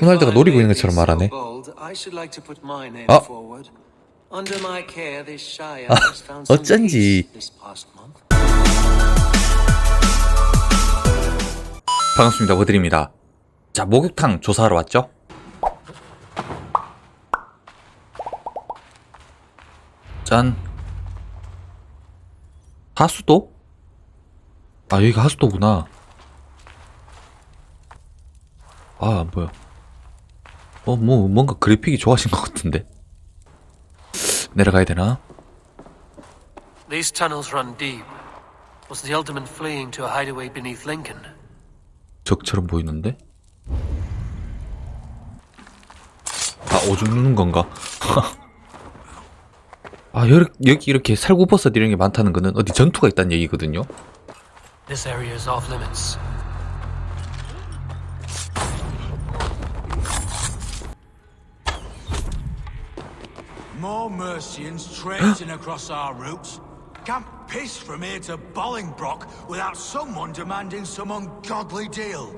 호날두가 노리고 있는 것처럼 말하네. 아. 아, 어쩐지. 반갑습니다. 버드입니다. 자, 목욕탕 조사하러 왔죠? 짠. 하수도? 아, 여기가 하수도구나. 아, 안 보여. 어, 뭐, 뭔가 그래픽이 좋아진 것 같은데? 내려가야 되나? These tunnels run deep. Was the Ultimate fleeing to a hideaway beneath Lincoln? 적처럼 보이는데? 아, 오줌 누는 건가? 아, 여기, 여기 이렇게 살구버섯 이런 게 많다는 거는 어디 전투가 있다는 얘기거든요? This area is off limits. Mercians traipsing across our routes. Can't piss from here to Bolingbroke without someone demanding some ungodly deal.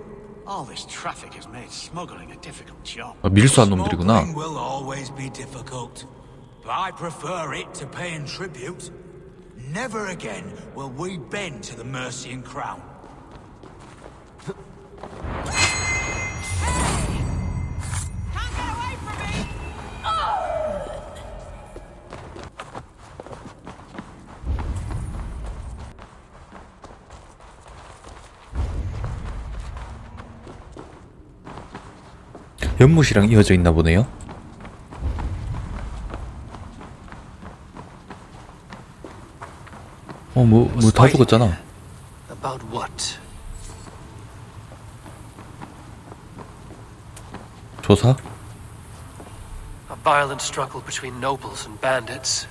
All this traffic has made smuggling a difficult job. 아, 밀수한 놈들이구나. Smuggling will always be difficult. But I prefer it to paying tribute. Never again will we bend to the Mercian crown. 연못이랑 이어져 있나 보네요? 어, 뭐, 뭐 다 죽었잖아. 조사? A violent struggle between nobles and bandits.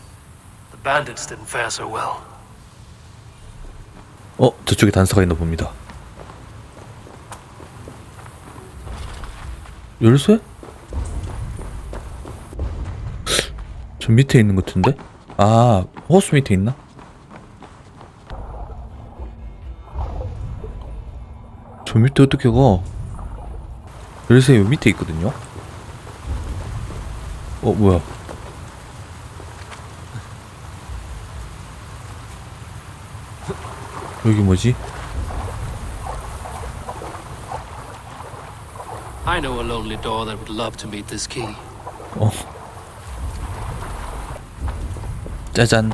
The bandits didn't fare so well. 어, 저쪽에 단서가 있나 봅니다. 열쇠? 저 밑에 있는 것 같은데? 아, 호스 밑에 있나? 저 밑에 어떻게 가? 열쇠 여기 밑에 있거든요? 어, 뭐야? 여기 뭐지? I know a lonely door that would love to meet this key. Oh. Dun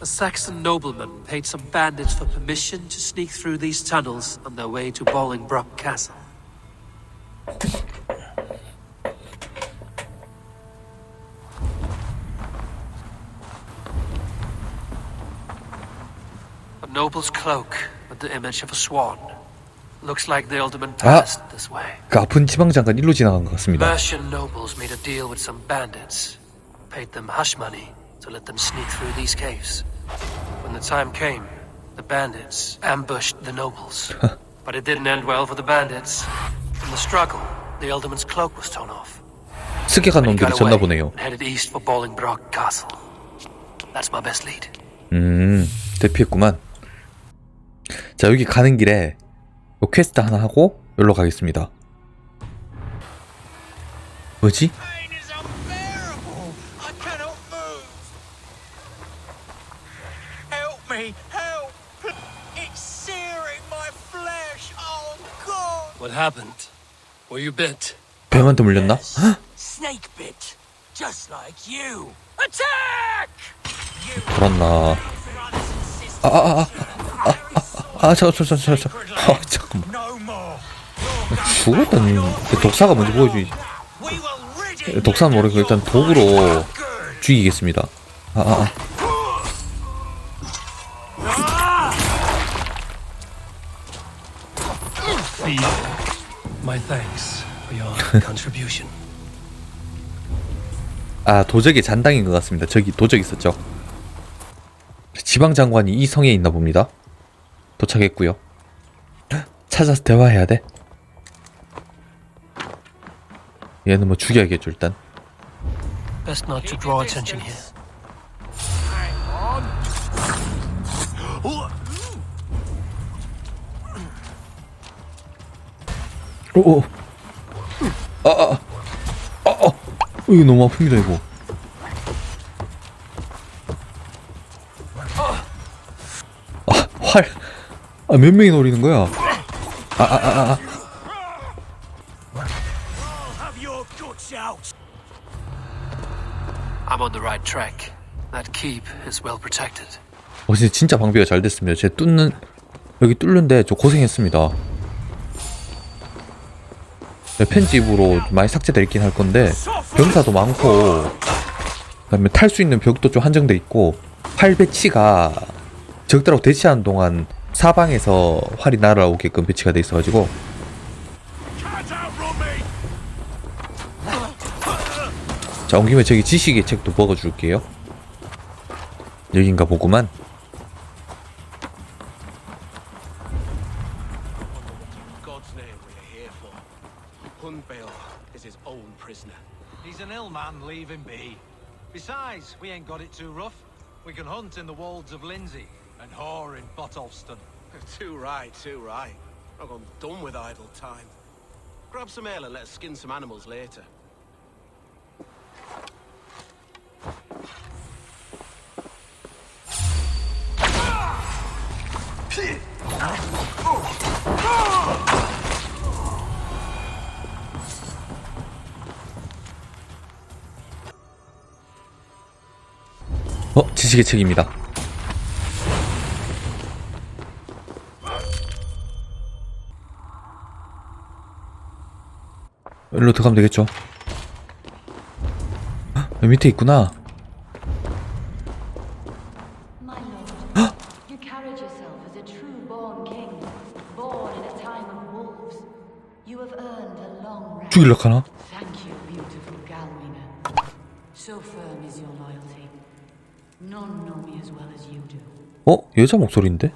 A Saxon nobleman paid some bandits for permission to sneak through these tunnels on their way to Bolingbroke Castle. noble's cloak with the image of a swan. Looks like the alderman passed this way. 그 아픈 지방장관 일로 지나간 것 같습니다. Mercian nobles made a deal with some bandits, paid them hush money to let them sneak through these caves. When the time came, the bandits ambushed the nobles. but it didn't end well for the bandits. In the struggle, the alderman's cloak was torn off. 습격한 He 놈들이 got 졌나 away 보네요. and headed east for Bolingbroke Castle. That's my best lead. 음, 대피했구만. 자 여기 가는 길에 요 퀘스트 하나 하고 여기로 가겠습니다. 뭐지? 배만더 물렸나? 걸었나? 아아아아아. 아, 아, 저, 저, 저, 저, 저, 아, 잠깐만. 죽었다니. 그 독사가 먼저 보여주지. 독사는 모르고 일단 독으로. 죽이겠습니다. 아, 아, 아. 아, 도적의 잔당인 것 같습니다. 저기 도적 있었죠. 지방장관이 이 성에 있나 봅니다. 도착했고요. 찾아서 대화해야 돼. 얘는 뭐 죽여야겠죠 일단. Best not to draw attention here. 오. 아, 아, 아, 아, 어, 이거 너무 아픕니다 이거. 아, 활. 아, 몇 명이 노리는 거야? 아, 아, 아, 아. Have your guts out! I'm on the right track. That keep is well protected. 어, 진짜, 진짜 방비가 잘 됐습니다. 제 뚫는, 여기 뚫는데 저 고생했습니다. 네, 편집으로 많이 삭제돼 있긴 할 건데, 병사도 많고, 그 다음에 탈 수 있는 벽도 좀 한정돼 있고, 활 배치가 적들하고 대치하는 동안 사방에서 활이 날아오게끔 배치가 돼 있어가지고! 자, 온 김에 저기 지식의 책도 먹어줄게요. 여긴가 보구만. We can hunt in the wolds of Lindsay and whore in Botolston. too right, too right. I've gone done with idle time. Grab some ale and let's skin some animals later. 어, 지식의 책입니다. 일로 들어가면 되겠죠 헉, 여기 밑에 있구나 헉! 죽일라 하나? 어? 여자 목소리인데?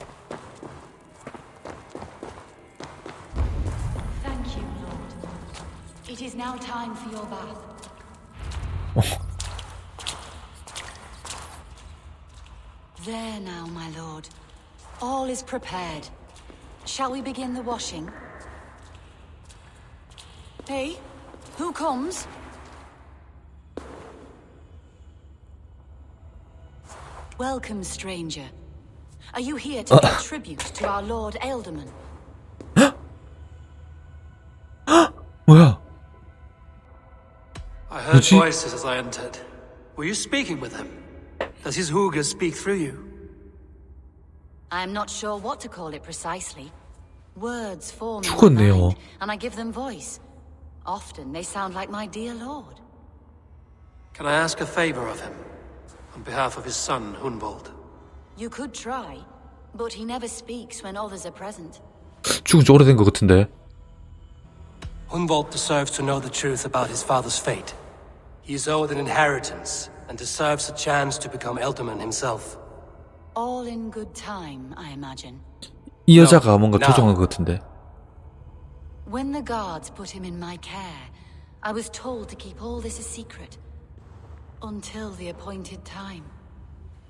Prepared. Shall we begin the washing? Hey, who comes? Welcome, stranger. Are you here to uh. pay tribute to our Lord Ealdorman? 뭐야? I heard Would you- voices as I entered. Were you speaking with him? Does his hooga speak through you? I'm not sure what to call it precisely. Words form in my 죽었네요. mind, and I give them voice. Often they sound like my dear lord. Can I ask a favor of him? On behalf of his son, Hunvold. You could try, but he never speaks when others are present. 죽은 지 오래된 것 같은데. Hunvold deserves to know the truth about his father's fate. He is owed an inheritance and deserves a chance to become Elderman himself. All in good time, I imagine. 이 여자가 뭔가 나. 조종한 것 같은데. When the guards put him in my care, I was told to keep all this a secret. Until the appointed time.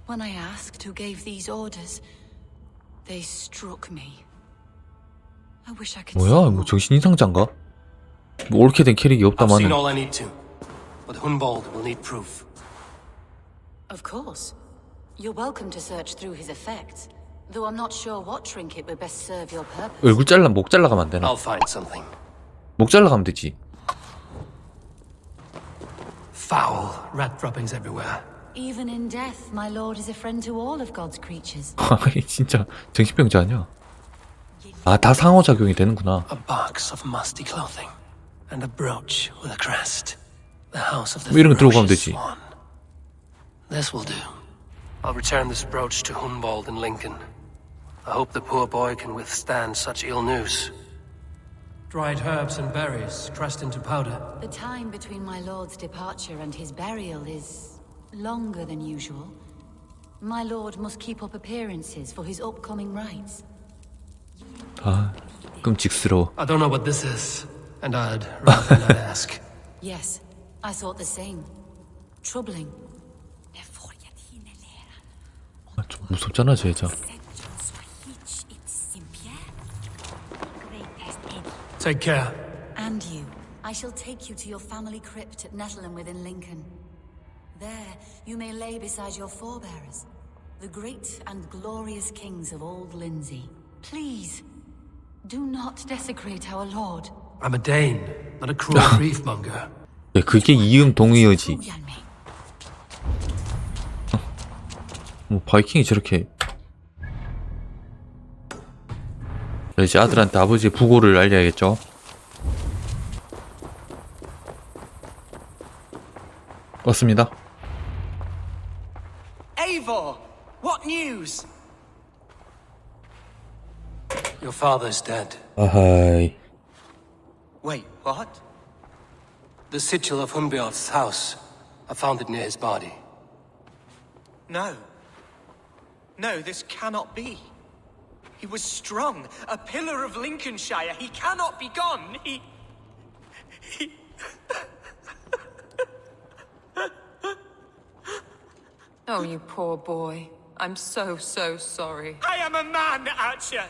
When I asked who gave these orders, they struck me. I wish I could say 뭐야? more. 뭐 정신 이상자인가? 뭐 옳게 된 캐릭이 I've seen 없다마는. all I need to, but Hunvold will need proof. Of course. You're welcome to search through his effects, though I'm not sure what trinket would best serve your purpose. 얼굴 잘라 목 잘라가면 안 되나? I'll find something. 목 잘라가면 되지. Foul rat droppings everywhere. Even in death, my lord is a friend to all of God's creatures. 아이 진짜 정신병자 아니야? 아 다 상호작용이 되는구나. A box of musty clothing, and a brooch with a crest. The house of the 뭐 이런 거 들고 가면 ferocious 되지. swan. This will do. I'll return this brooch to Hunvold in Lincoln. I hope the poor boy can withstand such ill news. Dried herbs and berries pressed into powder. The time between my lord's departure and his burial is longer than usual. My lord must keep up appearances for his upcoming rites. 아 끔찍스러워. I don't know what this is, and I'd rather not ask. Yes, I thought the same. Troubling. 좀 무섭잖아 저 여자. Take care. I shall take you to your family crypt at Nettleton within Lincoln. There, you may lay beside your forebearers, the great and glorious kings of Old Lindsey. Please, do not desecrate our Lord. I'm a Dane, not a cruel griefmonger. 야, 그게 이음 동의어지. 뭐 바이킹이 저렇게 자, 이제 아들한테 아버지의 부고를 알려야겠죠. 왔습니다. Eivor, what news? Your father's dead. 아하이. Wait, what? The sigil of Hunbeoth's house. I found it near his body. No. No, this cannot be. He was strong, a pillar of Lincolnshire. He cannot be gone. He... He... oh, you poor boy. I'm so, so sorry. I am a man, Archer.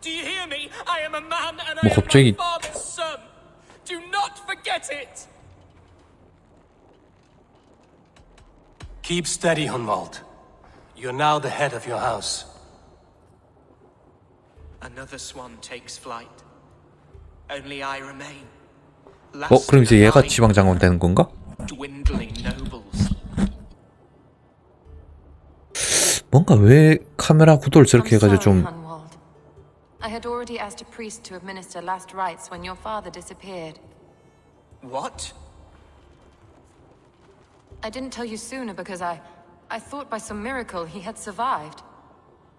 Do you hear me? I am a man and I am my father's son. Do not forget it. Keep steady, Hunwald. You're now the head of your house. Another swan takes flight. Only I remain. 어, 그럼 이제 얘가 Last 지방장관 되는 건가? dwindling nobles. 뭔가 왜 카메라 구도를 저렇게 I'm 해가지고 sorry, 좀 Hunwald. I had already asked a priest to administer last rites when your father disappeared. What? I didn't tell you sooner because I... I thought by some miracle he had survived.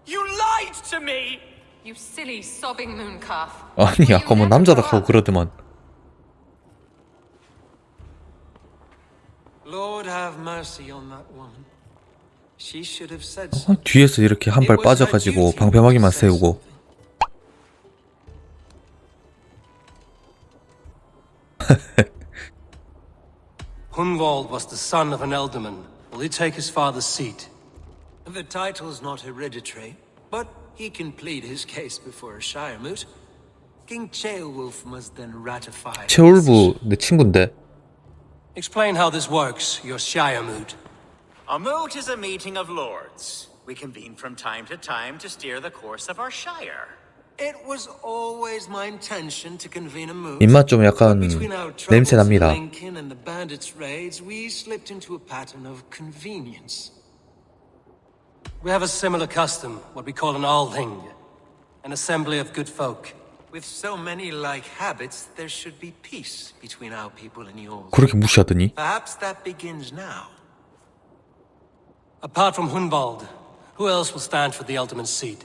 You lied to me! You silly, sobbing mooncalf. 아니 아까 뭐 남자다 하고 그러더만 Lord have mercy on that woman. She should have said 어, so. 뒤에서 이렇게 한 발 빠져가지고 방패막이만 세우고 Hunwald was the son of an ealdorman. Will he take his father's seat? The title's not hereditary, but he can plead his case before a Shiremoot. King Ceolwulf must then ratify. 최울부 내 친구인데 Explain how this works, your Shire mood. A moot is a meeting of lords. We convene from time to time to steer the course of our shire. It was always my intention to convene a moot. 입맛 좀 약간 Between our 냄새 troubles in 납니다. Lincoln and the bandits' raids, we slipped into a pattern of convenience. We have a similar custom, what we call an Alding, an assembly of good folk. With so many like habits, there should be peace between our people and yours. 그렇게 무시하더니 Perhaps that begins now. Apart from Hunwald, who else will stand for the ultimate seat?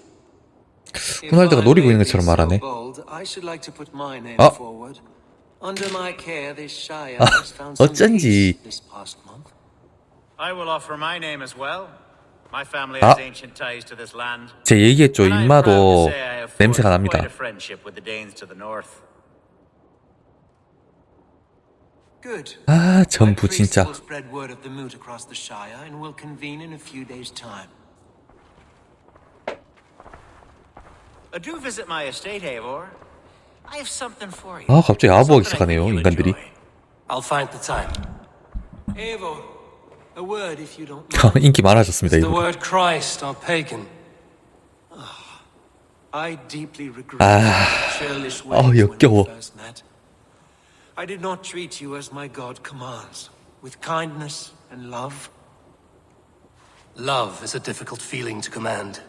호날두가 노리고 있는 것처럼 말하네. 아, 아 어쩐지. 아, 제 얘기했죠. 입마도 냄새가 납니다. 아, 전부 진짜. do visit my estate, Eivor. I have something for you. 아 갑자기 아부하기 Something I think 시작하네요 you'll 인간들이 enjoy. I'll find the time. Eivor, a word if you don't mind. 인기 많아졌습니다 The 이거 word Christ or pagan. I deeply regret our churlish ways 아, when we 역겨워. first met. I did not treat you as my God commands, with kindness and love. Love is a difficult feeling to command.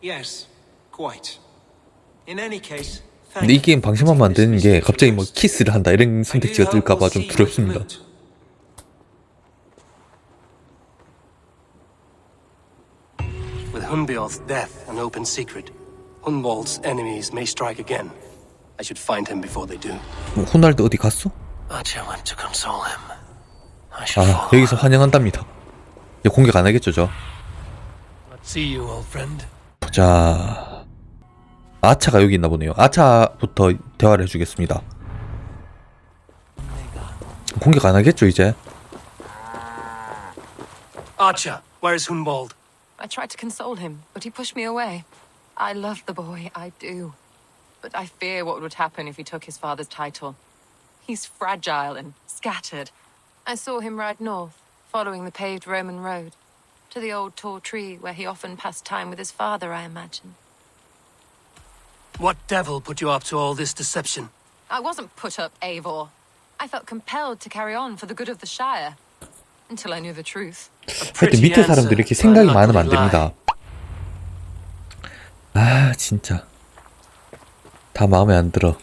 Yes, quite. In any case, thank 근데 이 you 게임 for 방심하면 안 되는 taking this 게 갑자기 뭐. 키스를 한다 이런 선택지가 뜰까봐 좀 두렵습니다 moot. With Hunbeoth's death an open secret, Hunwald's enemies may strike again. I should find him before they do. 뭐 호날두 어디 갔어? Archer went to console him. I should 아 follow. 여기서 환영한답니다 이제 공격 안 하겠죠 저 Let's see you, old friend. 보자 아차가 여기 있나 보네요 아차부터 대화를 해주겠습니다 공격 안 하겠죠 이제 Archer, where is Hunwald? I tried to console him, but he pushed me away. I love the boy, I do. But I fear what would happen if he took his father's title. He's fragile and scattered. I saw him ride north, following the paved Roman road. To the old tall tree where he often passed time with his father, I imagine. What devil put you up to all this deception? I wasn't put up, Eivor. I felt compelled to carry on for the good of the Shire. Until I knew the truth. 하여튼 밑에 사람들이 이렇게 생각이 많으면 안 됩니다. 아 진짜 다 마음에 안 들어.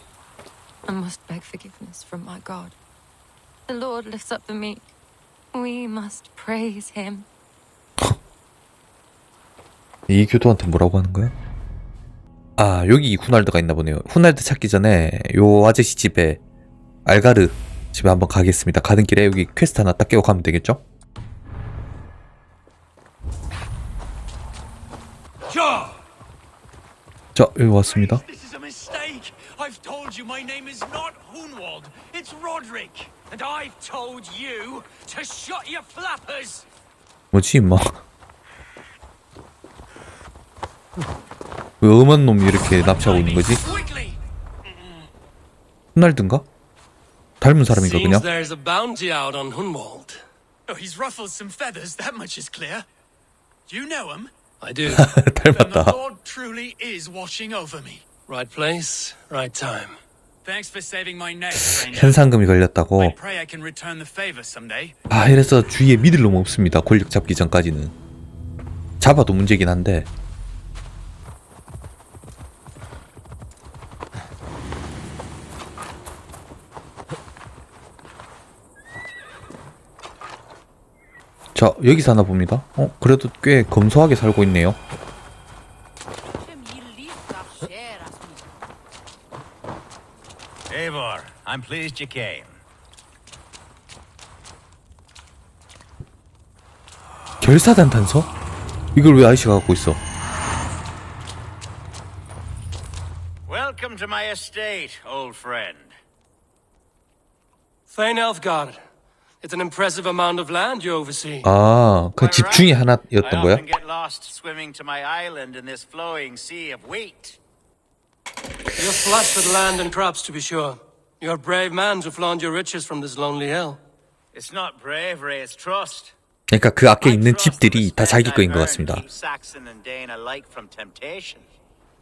I must beg forgiveness from my God. The Lord lifts up the meek. We must praise him. 이 교도한테 뭐라고 하는 거야? 아 여기 후날드가 있나 보네요. 후날드 찾기 전에 요 아저씨 집에 알가르 집에 한번 가겠습니다. 가는 길에 여기 퀘스트 하나 딱 깨고 가면 되겠죠? Sure. 자 여기 왔습니다. This is a mistake. I've told you my name is not Hunwald. It's Roderick. And I've told you to shut your flappers. 뭐지 임마? 왜 엄한 놈이 이렇게 납치하고 있는 거지? 후날드인가? 닮은 사람인가 그냥? There's a bounty out on Hunwald. Oh, he's ruffled some feathers. That much is clear. Do you know him? I do. Then the 닮았다. Lord truly is watching over me. right place, right time. Thanks for saving my neck, stranger. 현상금이 I 걸렸다고. pray I can return the favor someday. 아 이래서 주위에 믿을 놈 없습니다. 권력 잡기 전까지는. 잡아도 문제긴 한데. 자 여기 사나 봅니다. 어 그래도 꽤 검소하게 살고 있네요. Eivor, I'm pleased you came. 결사단 단서? 이걸 왜 아이씨가 갖고 있어? Welcome to my estate, old friend. Thane Elfgard. It's an impressive amount of land you oversee. 아, 그 집 중에 I 하나였던 거야? often get lost swimming to my island in this flowing sea of wheat. You're flush with land and crops, to be sure. You're a brave man to flaunt your riches from this lonely hill. It's not bravery, it's trust. 그러니까 그 앞에 I 있는 trust 집들이 the 다 respect 자기 거인 I've 것 earned 같습니다. keeps Saxon and Dane alike from temptation.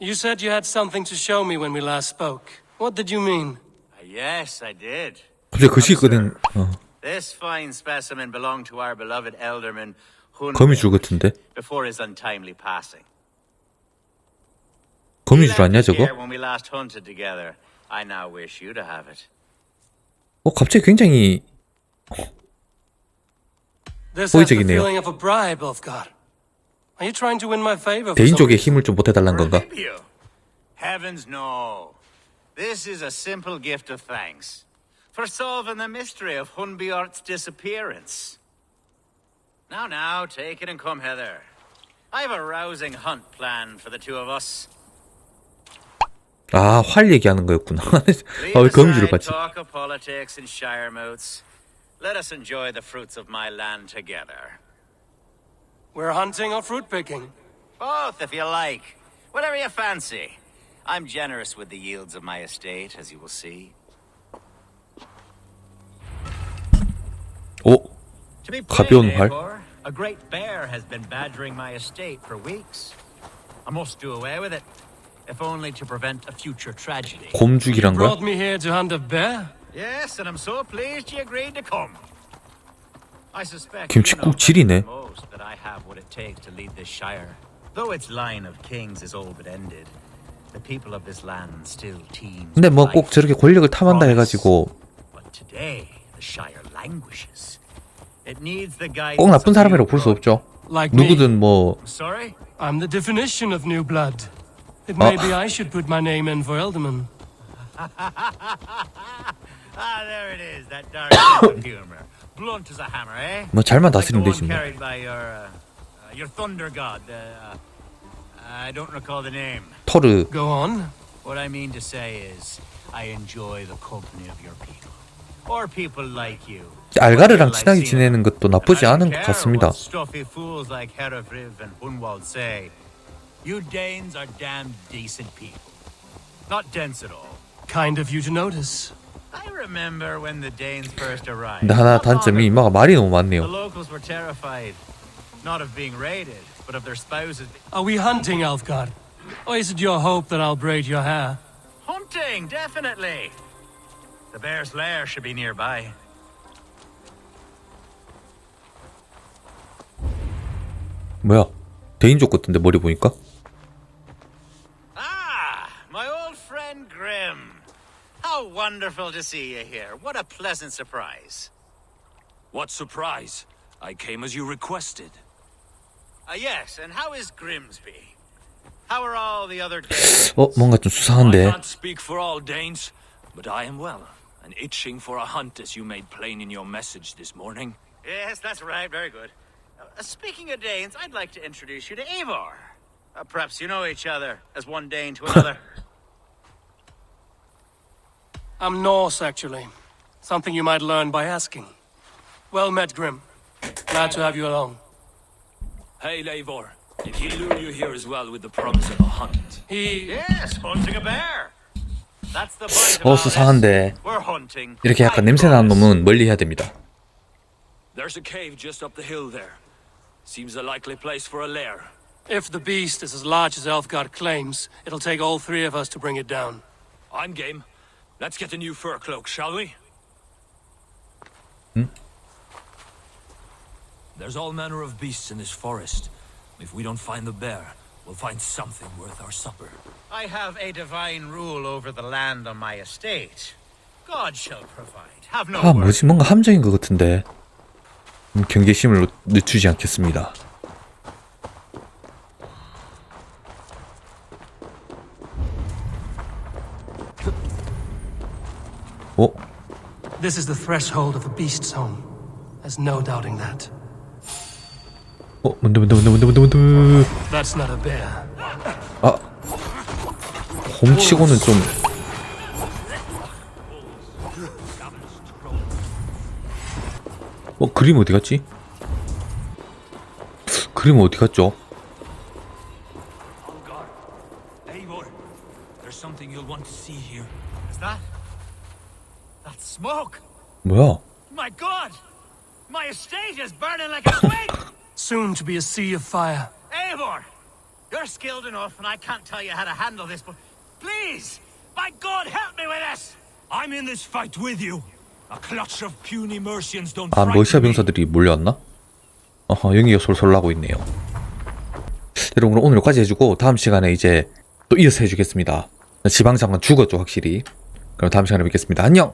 You said you had something to show me when we last spoke. What did you mean? Ah, Yes, I did. 갑자기 그 시거든. 어, This fine specimen belonged to our beloved elderman 거미줄 Hunwald 같은데? before his untimely passing. 거미줄 He left 아니야 it 저거? here When we last hunted together, I now wish you to have it. 어 갑자기 굉장히 This has the 호의적이네요. feeling of a bribe, Ulfgar. Are you trying to win my favor? for 대인 some 쪽에 reason? 힘을 좀 보태달란 건가? Bribe you? Heavens no. This is a simple gift of thanks for solving the mystery of Hunbjort's disappearance. Now, now, take it and come hither. I have a rousing hunt planned for the two of us. 아, 활 얘기하는 거였구나. Leave 아, 왜 거미줄을 aside 봤지? talk of politics and shire moots. Let us enjoy the fruits of my land together. We're hunting or fruit picking. Both, if you like. Whatever you fancy. I'm generous with the yields of my estate, as you will see. 오, To be 가벼운 활. A great bear has been badgering my estate for weeks. I must do away with it, if only to prevent a future tragedy. 곰죽이란 거야? Brought me here to hunt a bear? Yes, and I'm so pleased you agreed to come. I suspect 김치국 than most that I have what it takes to lead this shire. Though its line of kings is all but ended, the people of this land still teems 근데 뭐 꼭 저렇게 권력을 탐한다. 해가지고 But today, the shire languishes. It needs the guidance 꼭 나쁜 of 사람이라고 new 볼 수 blood. 없죠. Like me. 누구든 뭐 Sorry? I'm the definition of new blood. It may be I should put my name in for Elderman. Ah, there it is, that dark sense of humor. Blunt as a hammer, eh? 뭐 잘만 Like the 다스리면 one 되지 뭐. carried by your, uh, uh, your thunder god. Uh, I don't recall the name. 토르 Go on. What I mean to say is, I enjoy the company of your people, 알가르랑 친하게. 지내는 것도 나쁘지 And I 않은 것 같습니다. what Stuffy fools like Herefriv and Hunwald say. You Danes are damn decent people. Not dense at all. Kind of you to notice. I remember when the Danes first arrived. 근데 하나 단점이. 이마가 말이 너무 The 많네요. locals were terrified, not of being raided, but of their spouses. Are we hunting, Elfgard? Or is it your hope that I'll braid your hair? Hunting, definitely. The bear's lair should be nearby. 뭐야? 대인족 같은데 머리 보니까? Ah, my old friend Grim. How wonderful to see you here. What a pleasant surprise. What surprise! I came as you requested. Ah, yes, and how is Grimsby? How are all the other Danes? 어 뭔가 좀 I 수상한데. can't speak for all Danes, but I am well, and itching for a hunt as you made plain in your message this morning. yes, that's right. Very good. Uh, speaking of Danes, I'd like to introduce you to Eivor. Uh, perhaps you know each other as one Dane to another. I'm Norse, actually. Something you might learn by asking. Well met, Grim. Glad to have you along. Hey, Eivor. Did he lure you here as well with the promise of a hunt? He. yes, hunting a bear. That's the point. 어 about this. 수상한데. We're hunting. 이렇게 약간 I 냄새 나는 promise. 놈은 멀리 해야 됩니다. There's a cave just up the hill there. Seems a likely place for a lair. If the beast is as large as Elfgard claims, it'll take all three of us to bring it down. I'm game. Let's get a new fur cloak, shall we? There's all manner of beasts in this forest. If we don't find the bear, we'll find something worth our supper. I have a divine rule over the land on my estate. God shall provide. Have no 아 worry. 뭐지 뭔가 함정인 것 같은데. 음, 경계심을 놓- 늦추지 않겠습니다. 어? This is the threshold of the beast's home. There's no doubting that. 어 뭔데 뭔데 뭔데 뭔데 뭔데 뭔데 That's not a bear. 아 곰치고는 좀 어, 그림 어디 갔지? 그림 어디 갔죠? 뭐야? Soon to be a sea of fire. Eivor! You're skilled enough, and I can't tell you how to handle this, but please! By God, help me with this! I'm in this fight with you. A clutch of puny Mercians don't 아, 러시아. 병사들이 몰려왔나? 어허, 연기가 솔솔 나고 있네요. 여러분, 그럼 오늘 여기까지 해주고, 다음 시간에 이제 또 이어서 해주겠습니다. 지방장관 죽었죠, 확실히. 그럼 다음 시간에 뵙겠습니다. 안녕!